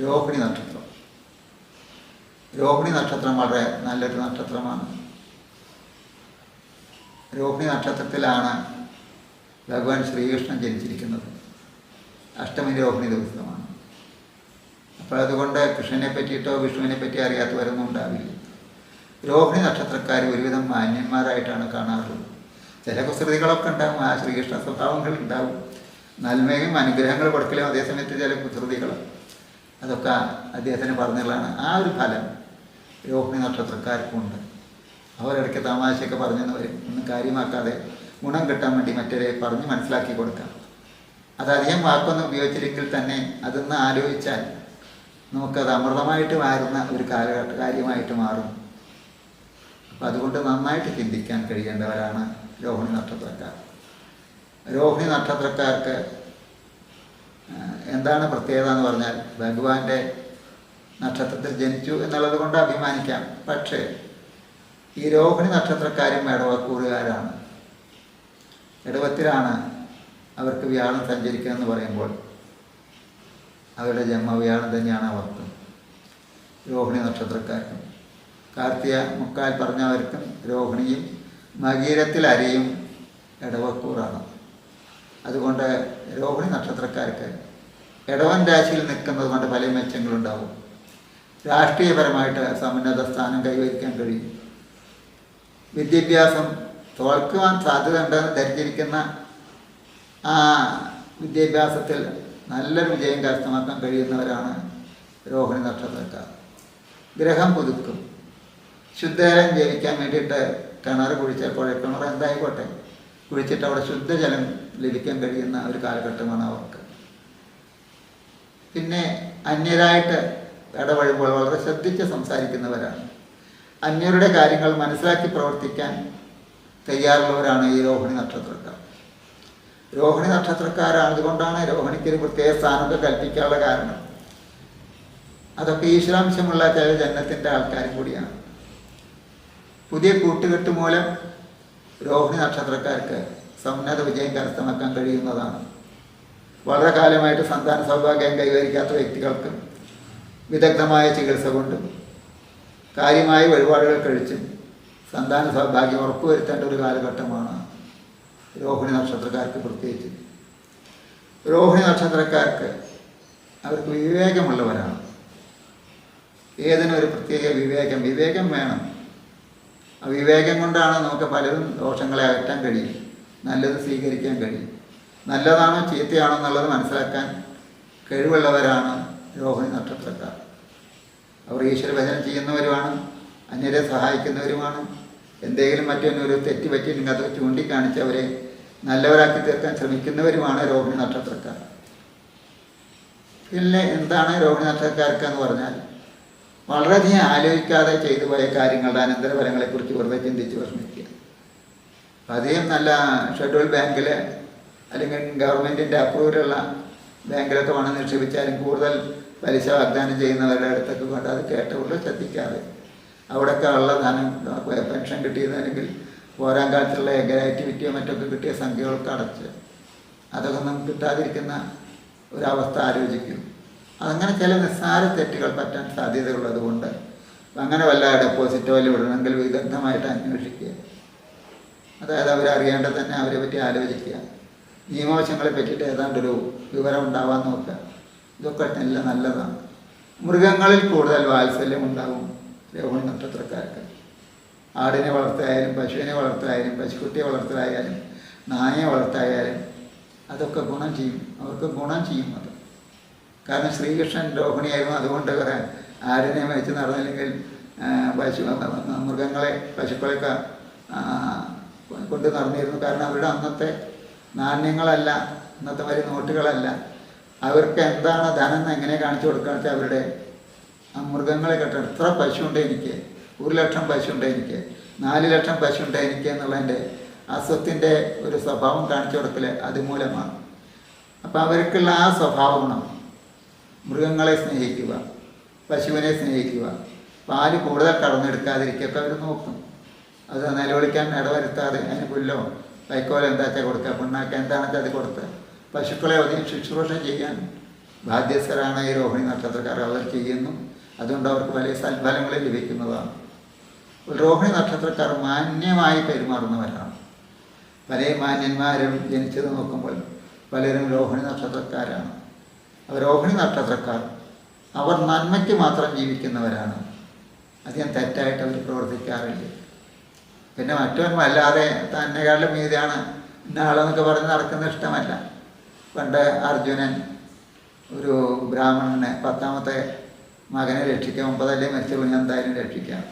രോഹിണി നക്ഷത്രം. രോഹിണി നക്ഷത്രം വളരെ നല്ലൊരു നക്ഷത്രമാണ്. രോഹിണി നക്ഷത്രത്തിലാണ് ഭഗവാൻ ശ്രീകൃഷ്ണൻ ജനിച്ചിരിക്കുന്നത്. അഷ്ടമി രോഹിണി ദിവസമാണ്. അപ്പോൾ അതുകൊണ്ട് കൃഷ്ണനെ പറ്റിയിട്ടോ വിഷ്ണുവിനെ പറ്റി അറിയാത്തവരൊന്നും ഉണ്ടാവില്ല. രോഹിണി നക്ഷത്രക്കാർ ഒരുവിധം മാന്യന്മാരായിട്ടാണ് കാണാറുള്ളത്. ചില കുസൃതികളൊക്കെ ഉണ്ടാകും ആ ശ്രീകൃഷ്ണ സ്വഭാവങ്ങൾ ഉണ്ടാവും. നന്മയും അനുഗ്രഹങ്ങൾ കൊടുക്കലും അതേസമയത്ത് ചില കുസൃതികൾ അതൊക്കെ അദ്ദേഹത്തിന് പറഞ്ഞുള്ളതാണ് ആ ഒരു ഫലം രോഹിണി നക്ഷത്രക്കാർക്കുണ്ട്. അവരിടയ്ക്ക് തമാശയൊക്കെ പറഞ്ഞെന്ന് വരും ഒന്നും കാര്യമാക്കാതെ ഗുണം കിട്ടാൻ വേണ്ടി മറ്റൊരെ പറഞ്ഞ് മനസ്സിലാക്കി കൊടുക്കാം. അതധികം വാക്കൊന്നും ഉപയോഗിച്ചില്ലെങ്കിൽ തന്നെ അതൊന്ന് ആലോചിച്ചാൽ നമുക്കത് അമൃതമായിട്ട് മാറുന്ന ഒരു കാലഘട്ട കാര്യമായിട്ട് മാറും. അപ്പം അതുകൊണ്ട് നന്നായിട്ട് ചിന്തിക്കാൻ കഴിയേണ്ടവരാണ് രോഹിണി നക്ഷത്രക്കാർ. രോഹിണി നക്ഷത്രക്കാർക്ക് എന്താണ് പ്രത്യേകത എന്ന് പറഞ്ഞാൽ ഭഗവാന്റെ നക്ഷത്രത്തിൽ ജനിച്ചു എന്നുള്ളത് കൊണ്ട് അഭിമാനിക്കാം. പക്ഷേ ഈ രോഹിണി നക്ഷത്രക്കാരും ഇടവക്കൂറുകാരാണ്. ഇടവത്തിലാണ് അവർക്ക് വ്യാഴം സഞ്ചരിക്കുക എന്ന് പറയുമ്പോൾ അവരുടെ ജന്മ വ്യാഴം തന്നെയാണ് അവർക്ക് രോഹിണി നക്ഷത്രക്കാർക്കും. കാർത്തിക മുക്കാൽ പറഞ്ഞവർക്കും രോഹിണിയും മകീരത്തിൽ അരയും ഇടവക്കൂറാണ്. അതുകൊണ്ട് രോഹിണി നക്ഷത്രക്കാർക്ക് ഇടവൻ രാശിയിൽ നിൽക്കുന്നത് കൊണ്ട് പല മെച്ചങ്ങളുണ്ടാവും. രാഷ്ട്രീയപരമായിട്ട് സമുന്നത സ്ഥാനം കൈവരിക്കാൻ കഴിയും. വിദ്യാഭ്യാസം തോൽക്കുവാൻ സാധ്യത ഉണ്ടെന്ന് ധരിച്ചിരിക്കുന്ന ആ വിദ്യാഭ്യാസത്തിൽ നല്ലൊരു വിജയം കരസ്ഥമാക്കാൻ കഴിയുന്നവരാണ് രോഹിണി നക്ഷത്രക്കാർ. ഗ്രഹം പുതുക്കും. ശുദ്ധജലം ജയിക്കാൻ വേണ്ടിയിട്ട് കിണർ കുഴിച്ചാൽ കിണർ എന്തായിക്കോട്ടെ? കുഴിച്ചിട്ട് അവിടെ ശുദ്ധജലം ലഭിക്കാൻ കഴിയുന്ന ഒരു കാലഘട്ടമാണ് അവർക്ക്. പിന്നെ അന്യരായിട്ട് ഇടപഴകുമ്പോൾ വളരെ ശ്രദ്ധിച്ച് സംസാരിക്കുന്നവരാണ്. അന്യരുടെ കാര്യങ്ങൾ മനസ്സിലാക്കി പ്രവർത്തിക്കാൻ തയ്യാറുള്ളവരാണ് ഈ രോഹിണി നക്ഷത്രക്കാർ. രോഹിണി നക്ഷത്രക്കാരായതുകൊണ്ടാണ് രോഹിണിക്ക് ഒരു പ്രത്യേക സ്ഥാനമൊക്കെ കൽപ്പിക്കാനുള്ള കാരണം. അതൊക്കെ ഈശ്വരാംശമുള്ള ചില ജന്മത്തിന്റെ ആൾക്കാരും കൂടിയാണ്. പുതിയ കൂട്ടുകെട്ട് മൂലം രോഹിണി നക്ഷത്രക്കാർക്ക് സമുന്നത വിജയം കരസ്ഥമാക്കാൻ കഴിയുന്നതാണ്. വളരെ കാലമായിട്ട് സന്താന സൗഭാഗ്യം കൈവരിക്കാത്ത വ്യക്തികൾക്കും വിദഗ്ധമായ ചികിത്സ കൊണ്ടും കാര്യമായ വഴിപാടുകൾ കഴിച്ചും സന്താന സൗഭാഗ്യം ഉറപ്പുവരുത്തേണ്ട ഒരു കാലഘട്ടമാണ് രോഹിണി നക്ഷത്രക്കാർക്ക് പ്രത്യേകിച്ച്. രോഹിണി നക്ഷത്രക്കാർക്ക് അവർക്ക് വിവേകമുള്ളവരാണ്. ഏതിനും ഒരു പ്രത്യേക വിവേകം വിവേകം വേണം. വിവേകം കൊണ്ടാണ് നമുക്ക് പലരും ദോഷങ്ങളെ അകറ്റാൻ കഴിയും നല്ലത് സ്വീകരിക്കാൻ കഴിയും. നല്ലതാണോ ചീത്തയാണോ എന്നുള്ളത് മനസ്സിലാക്കാൻ കഴിവുള്ളവരാണ് രോഹിണി നക്ഷത്രക്കാർ. അവർ ഈശ്വരഭജനം ചെയ്യുന്നവരുമാണ് അന്യരെ സഹായിക്കുന്നവരുമാണ്. എന്തെങ്കിലും മറ്റൊന്നും ഒരു തെറ്റ് പറ്റിയില്ലെങ്കിൽ അത് ചൂണ്ടിക്കാണിച്ച് അവരെ നല്ലവരാക്കി തീർക്കാൻ ശ്രമിക്കുന്നവരുമാണ് രോഹിണി നക്ഷത്രക്കാർ. പിന്നെ എന്താണ് രോഹിണി നക്ഷത്രക്കാർക്ക് എന്ന് പറഞ്ഞാൽ വളരെയധികം ആലോചിക്കാതെ ചെയ്തു പോയ കാര്യങ്ങളുടെ അനന്തരഫലങ്ങളെക്കുറിച്ച് വെറുതെ ചിന്തിച്ച് വിഷമിക്കുക. അധികം നല്ല ഷെഡ്യൂൾ ബാങ്കിൽ അല്ലെങ്കിൽ ഗവൺമെന്റിന്റെ അപ്രൂവലുള്ള ബാങ്കിലൊക്കെ പണം നിക്ഷേപിച്ചാലും കൂടുതൽ പലിശ വാഗ്ദാനം ചെയ്യുന്നവരുടെ അടുത്തൊക്കെ കൊണ്ട് അത് കേട്ടുകൊണ്ട് ശ്രദ്ധിക്കാതെ അവിടെയൊക്കെ ഉള്ള ധനം പെൻഷൻ കിട്ടിയതല്ലെങ്കിൽ പോരാൻ കാലത്തുള്ള ഗ്രാറ്റിവിറ്റിയോ മറ്റൊക്കെ കിട്ടിയ സംഖ്യകൾക്ക് അടച്ച് അതൊക്കെ നമുക്ക് കിട്ടാതിരിക്കുന്ന ഒരവസ്ഥ ആലോചിക്കും. അതങ്ങനെ ചില നിസ്സാര തെറ്റുകൾ പറ്റാൻ സാധ്യതയുള്ളത് കൊണ്ട് അങ്ങനെ വല്ല ഡെപ്പോസിറ്റോ വല്ല വിടണമെങ്കിൽ വിദഗ്ധമായിട്ട് അന്വേഷിക്കുക. അതായത് അവരറിയേണ്ടത് തന്നെ അവരെ പറ്റി ആലോചിക്കുക. നിയമവശങ്ങളെ പറ്റിയിട്ട് ഏതാണ്ടൊരു വിവരം ഉണ്ടാവാൻ നോക്കുക. ഇതൊക്കെ നല്ല നല്ലതാണ്. മൃഗങ്ങളിൽ കൂടുതൽ വാത്സല്യം ഉണ്ടാകും രോഹിണി നക്ഷത്രക്കാർക്ക്. ആടിനെ വളർത്തായാലും പശുവിനെ വളർത്തായാലും പശുക്കുട്ടിയെ വളർത്തലായാലും നായയെ വളർത്തായാലും അതൊക്കെ ഗുണം ചെയ്യും. അവർക്ക് ഗുണം ചെയ്യും അത്. കാരണം ശ്രീകൃഷ്ണൻ രോഹിണിയായിരുന്നു. അതുകൊണ്ട് കുറെ ആരുടെ വെച്ച് നടന്നില്ലെങ്കിൽ പശു മൃഗങ്ങളെ പശുക്കളെയൊക്കെ കൊണ്ട് നടന്നിരുന്നു. കാരണം അവരുടെ അന്നത്തെ നാണ്യങ്ങളല്ല അന്നത്തെ വലിയ നോട്ടുകളല്ല. അവർക്ക് എന്താണ് ധനം എങ്ങനെ കാണിച്ചു കൊടുക്കുകയെന്ന് വെച്ചാൽ അവരുടെ മൃഗങ്ങളെ കെട്ടണം. എത്ര പശുണ്ട് എനിക്ക്? ഒരു ലക്ഷം പശുണ്ട് എനിക്ക്. നാല് ലക്ഷം പശുണ്ട് എനിക്ക് എന്നുള്ളതിന്റെ ആ ഒരു സ്വഭാവം കാണിച്ചു കൊടുക്കൽ അതുമൂലമാണ്. അപ്പോൾ അവർക്കുള്ള ആ സ്വഭാവ ഗുണം മൃഗങ്ങളെ സ്നേഹിക്കുക പശുവിനെ സ്നേഹിക്കുക. പാൽ കൂടുതൽ കടന്നെടുക്കാതിരിക്കുകയൊക്കെ അവർ നോക്കും. അത് നിലവിളിക്കാൻ ഇടവരുത്താതെ അതിന് പുല്ലോ വൈക്കോലോ എന്താച്ചാൽ കൊടുക്കുക പിണ്ണാക്ക എന്താണെന്ന് അത് കൊടുത്ത്. പശുക്കളെ അധികം ശുശ്രൂഷ ചെയ്യാൻ ബാധ്യസ്ഥരാണ് ഈ രോഹിണി നക്ഷത്രക്കാർ. അവർ ചെയ്യുന്നു. അതുകൊണ്ട് അവർക്ക് വലിയ സൽഫലങ്ങൾ ലഭിക്കുന്നതാണ്. രോഹിണി നക്ഷത്രക്കാർ മാന്യമായി പെരുമാറുന്നവരാണ്. പല മാന്യന്മാരും ജനിച്ചത് നോക്കുമ്പോൾ പലരും രോഹിണി നക്ഷത്രക്കാരാണ്. രോഹിണി നക്ഷത്രക്കാർ അവർ നന്മയ്ക്ക് മാത്രം ജീവിക്കുന്നവരാണ്. അധികം തെറ്റായിട്ട് അവർ പ്രവർത്തിക്കാറില്ല. പിന്നെ മറ്റവൻ വല്ലാതെ തന്നെക്കാളും മീതിയാണ് ഇന്നാളെന്നൊക്കെ പറഞ്ഞ് നടക്കുന്ന ഇഷ്ടമല്ല. പണ്ട് അർജുനൻ ഒരു ബ്രാഹ്മണനെ പത്താമത്തെ മകനെ രക്ഷിക്കാം ഒമ്പതല്ലേ മരിച്ചു ഞാൻ എന്തായാലും രക്ഷിക്കാം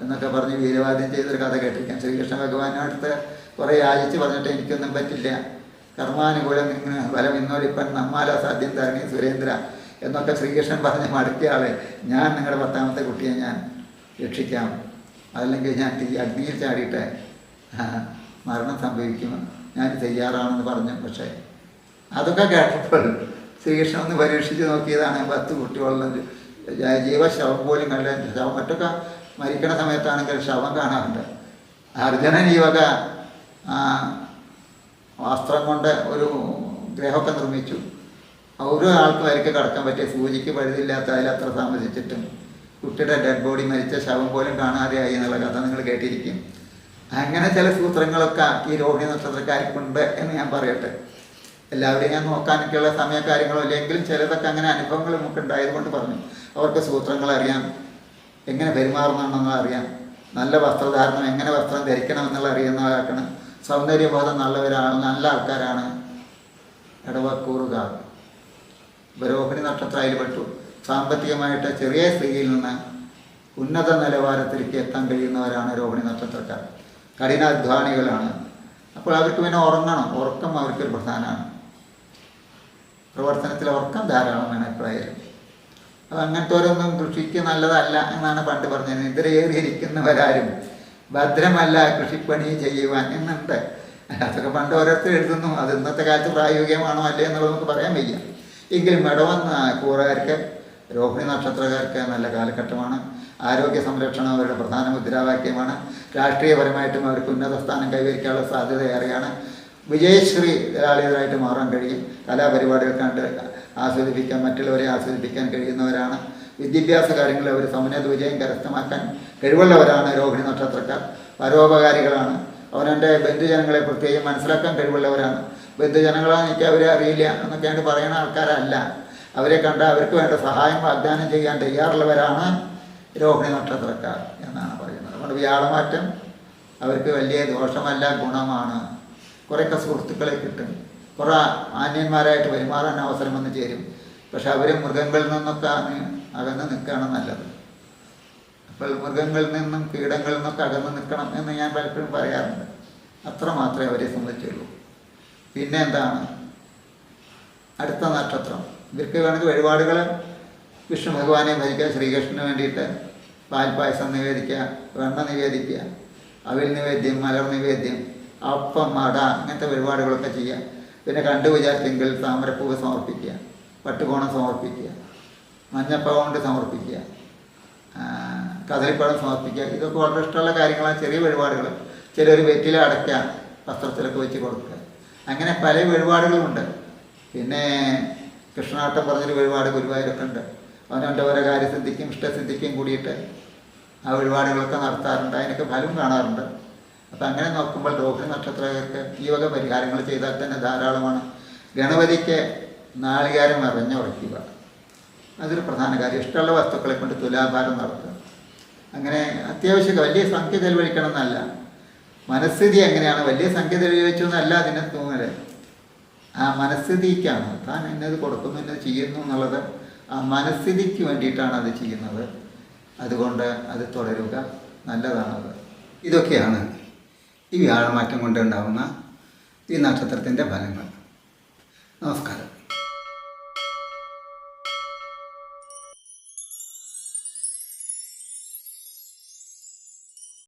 എന്നൊക്കെ പറഞ്ഞ് വീരവാദ്യം ചെയ്തൊരു കഥ കേട്ടിരിക്കാം. ശ്രീകൃഷ്ണ ഭഗവാനടുത്ത് കുറേ യാചിച്ച് പറഞ്ഞിട്ട് എനിക്കൊന്നും പറ്റില്ല. കർമാനുകൂലം ഇങ്ങനെ ഫലം ഇന്നോലിപ്പൻ നമ്മാല സാധ്യം തരണി സുരേന്ദ്ര എന്നൊക്കെ ശ്രീകൃഷ്ണൻ പറഞ്ഞ് മടുത്തയാളെ. ഞാൻ നിങ്ങളുടെ പത്താമത്തെ കുട്ടിയെ ഞാൻ രക്ഷിക്കാം. അതല്ലെങ്കിൽ ഞാൻ തീ അഗ്നിയിൽ ചാടിയിട്ട് മരണം സംഭവിക്കും. ഞാൻ തയ്യാറാണെന്ന് പറഞ്ഞു. പക്ഷേ അതൊക്കെ കേട്ടപ്പോൾ ശ്രീകൃഷ്ണൻ ഒന്ന് പരീക്ഷിച്ച് നോക്കിയതാണ് പത്ത് കുട്ടികളുടെ ജ- ജീവശവം പോലും കണ്ട ശവം മറ്റൊക്കെ മരിക്കണ സമയത്താണെങ്കിൽ ശവം കാണാറുണ്ട്. അർജുനൻ ഈ വക വസ്ത്രം കൊണ്ട് ഒരു ഗ്രഹമൊക്കെ നിർമ്മിച്ചു. ഓരോ ആൾക്കും അവർക്ക് കടക്കാൻ പറ്റിയ സൂചിക്ക് പഴുതില്ലാത്ത അത്ര താമസിച്ചിട്ടും കുട്ടിയുടെ ഡെഡ് ബോഡി മരിച്ച ശവം പോലും കാണാതെയായി എന്നുള്ള കഥ നിങ്ങൾ കേട്ടിരിക്കും. അങ്ങനെ ചില സൂത്രങ്ങളൊക്കെ ഈ രോഹിണി നക്ഷത്രക്കാർക്കുണ്ട് എന്ന് ഞാൻ പറയട്ടെ. എല്ലാവരെയും ഞാൻ നോക്കാനൊക്കെയുള്ള സമയ കാര്യങ്ങളോ ഇല്ലെങ്കിലും ചിലതൊക്കെ അങ്ങനെ അനുഭവങ്ങൾ നമുക്ക് ഉണ്ടായതുകൊണ്ട് പറഞ്ഞു. അവർക്ക് സൂത്രങ്ങൾ അറിയാം. എങ്ങനെ പെരുമാറണമെന്നുള്ള അറിയാം. നല്ല വസ്ത്രധാരണം എങ്ങനെ വസ്ത്രം ധരിക്കണം എന്നുള്ള അറിയുന്നവരാക്കണം. സൗന്ദര്യബോധം നല്ലവരാണ് നല്ല ആൾക്കാരാണ്. ഇടവക്കൂറുകാർ ബരോഹിണി നക്ഷത്രം അതിൽപ്പെട്ടു സാമ്പത്തികമായിട്ട് ചെറിയ സ്ത്രീയിൽ നിന്ന് ഉന്നത നിലവാരത്തിലേക്ക് എത്താൻ കഴിയുന്നവരാണ് രോഹിണി നക്ഷത്രക്കാർ. കഠിനാധ്വാനികളാണ്. അപ്പോൾ അവർക്ക് പിന്നെ ഉറങ്ങണം. ഉറക്കം അവർക്കൊരു പ്രധാനമാണ്. പ്രവർത്തനത്തിൽ ഉറക്കം ധാരാളം വേണം എപ്പോഴായാലും. അത് അങ്ങനത്തെ ഓരോന്നും കൃഷിക്ക് നല്ലതല്ല എന്നാണ് പണ്ട് പറഞ്ഞത് നിദ്രയേറിയിരിക്കുന്നവരാരും ഭദ്രമല്ല കൃഷിപ്പണി ചെയ്യുവാൻ എന്നുണ്ട്. അതൊക്കെ പണ്ട് ഓരോരുത്തർ എഴുതുന്നു. അത് ഇന്നത്തെ കാലത്ത് പ്രായോഗികമാണോ അല്ലേ എന്നുള്ളത് നമുക്ക് പറയാൻ വയ്യ. എങ്കിലും ഇടവന്ന കൂറുകാർക്ക് രോഹിണി നക്ഷത്രക്കാർക്ക് നല്ല കാലഘട്ടമാണ്. ആരോഗ്യ സംരക്ഷണം അവരുടെ പ്രധാന മുദ്രാവാക്യമാണ്. രാഷ്ട്രീയപരമായിട്ടും അവർക്ക് ഉന്നത സ്ഥാനം കൈവരിക്കാനുള്ള സാധ്യത ഏറെയാണ് വിജയശ്രീ ലാളിതരായിട്ട് മാറാൻ കഴിയും. കലാപരിപാടികൾ കണ്ട് ആസ്വദിപ്പിക്കാൻ മറ്റുള്ളവരെ ആസ്വദിപ്പിക്കാൻ കഴിയുന്നവരാണ്. വിദ്യാഭ്യാസ കാര്യങ്ങളിൽ അവർ സമനത വിജയം കരസ്ഥമാക്കാൻ കഴിവുള്ളവരാണ് രോഹിണി നക്ഷത്രക്കാർ. പരോപകാരികളാണ്. അവനെന്റെ ബന്ധുജനങ്ങളെ പ്രത്യേകം മനസ്സിലാക്കാൻ കഴിവുള്ളവരാണ്. ബന്ധുജനങ്ങളാണ് എനിക്ക് അവരെ അറിയില്ല എന്നൊക്കെയാണ് പറയുന്ന ആൾക്കാരല്ല. അവരെ കണ്ട അവർക്ക് വേണ്ട സഹായം വാഗ്ദാനം ചെയ്യാൻ തയ്യാറുള്ളവരാണ് രോഹിണി നക്ഷത്രക്കാർ എന്നാണ് പറയുന്നത്. അതുകൊണ്ട് വ്യാഴമാറ്റം അവർക്ക് വലിയ ദോഷമല്ല ഗുണമാണ്. കുറേയൊക്കെ സുഹൃത്തുക്കളെ കിട്ടും. കുറേ മാന്യന്മാരായിട്ട് പെരുമാറാൻ അവസരം വന്ന് ചേരും. പക്ഷെ അവർ മൃഗങ്ങളിൽ നിന്നൊക്കെ അകന്ന് നിൽക്കുകയാണ് നല്ലത്. അപ്പോൾ മൃഗങ്ങളിൽ നിന്നും കീടങ്ങളിൽ നിന്നൊക്കെ അകന്ന് നിൽക്കണം എന്ന് ഞാൻ പലപ്പോഴും പറയാറുണ്ട്. അത്ര മാത്രമേ അവരെ സംബന്ധിച്ചുള്ളൂ. പിന്നെ എന്താണ്? അടുത്ത നക്ഷത്രം. ഇവർക്ക് വേണമെങ്കിൽ വഴിപാടുകൾ വിഷ്ണു ഭഗവാനെ ഭരിക്കുക ശ്രീകൃഷ്ണന് വേണ്ടിയിട്ട് പാൽപ്പായസം നിവേദിക്കുക വെണ്ണ നിവേദിക്കുക അവിൽ നിവേദ്യം മലർ നിവേദ്യം അപ്പം അട അങ്ങനത്തെ വഴിപാടുകളൊക്കെ ചെയ്യുക. പിന്നെ കണ്ടു വിചാരിച്ചെങ്കിൽ താമരപ്പൂവ് സമർപ്പിക്കുക പട്ടുകോണം സമർപ്പിക്കുക. മഞ്ഞപ്പ കൊണ്ട് സമർപ്പിക്കുക കഥലിപ്പഴം സമർപ്പിക്കുക. ഇതൊക്കെ വളരെ ഇഷ്ടമുള്ള കാര്യങ്ങളാണ്. ചെറിയ വഴിപാടുകൾ. ചിലർ വെറ്റില അടയ്ക്കുക വസ്ത്രത്തിലൊക്കെ വെച്ച് കൊടുക്കുക. അങ്ങനെ പല വഴിപാടുകളുമുണ്ട് പിന്നെ കൃഷ്ണാട്ടം പറഞ്ഞൊരു വഴിപാട് ഗുരുവായൂരൊക്കെ ഉണ്ട്. അവനവന്റെ ഓരോ കാര്യസിദ്ധിക്കും ഇഷ്ടസിദ്ധിക്കും കൂടിയിട്ട് ആ വഴിപാടുകളൊക്കെ നടത്താറുണ്ട്. അതിനൊക്കെ ഫലം കാണാറുണ്ട്. അപ്പം അങ്ങനെ നോക്കുമ്പോൾ രോഹിണി നക്ഷത്രക്കാർക്ക് ഈ വക പരിഹാരങ്ങൾ ചെയ്താൽ തന്നെ ധാരാളമാണ്. ഗണപതിക്ക് നാളികാരം അറിഞ്ഞുറയ്ക്കുക അതൊരു പ്രധാന കാര്യം ഇഷ്ടമുള്ള വസ്തുക്കളെ കൊണ്ട് തുലാഭാരം നടത്തുക. അങ്ങനെ അത്യാവശ്യം വലിയ സംഖ്യ ചെലവഴിക്കണം എന്നല്ല. മനസ്ഥിതി എങ്ങനെയാണ്? വലിയ സംഖ്യ ചെലവഴിച്ചു എന്നല്ല അതിനെ തോന്നൽ. ആ മനസ്ഥിതിക്കാണ്. താൻ എന്നത് കൊടുക്കുന്നു എന്നത് ചെയ്യുന്നു എന്നുള്ളത് ആ മനസ്ഥിതിക്ക് വേണ്ടിയിട്ടാണ് അത് ചെയ്യുന്നത്. അതുകൊണ്ട് അത് തുടരുക നല്ലതാണത്. ഇതൊക്കെയാണ് ഈ വ്യാഴമാറ്റം കൊണ്ടുണ്ടാവുന്ന ഈ നക്ഷത്രത്തിന്റെ ഫലങ്ങൾ. നമസ്കാരം.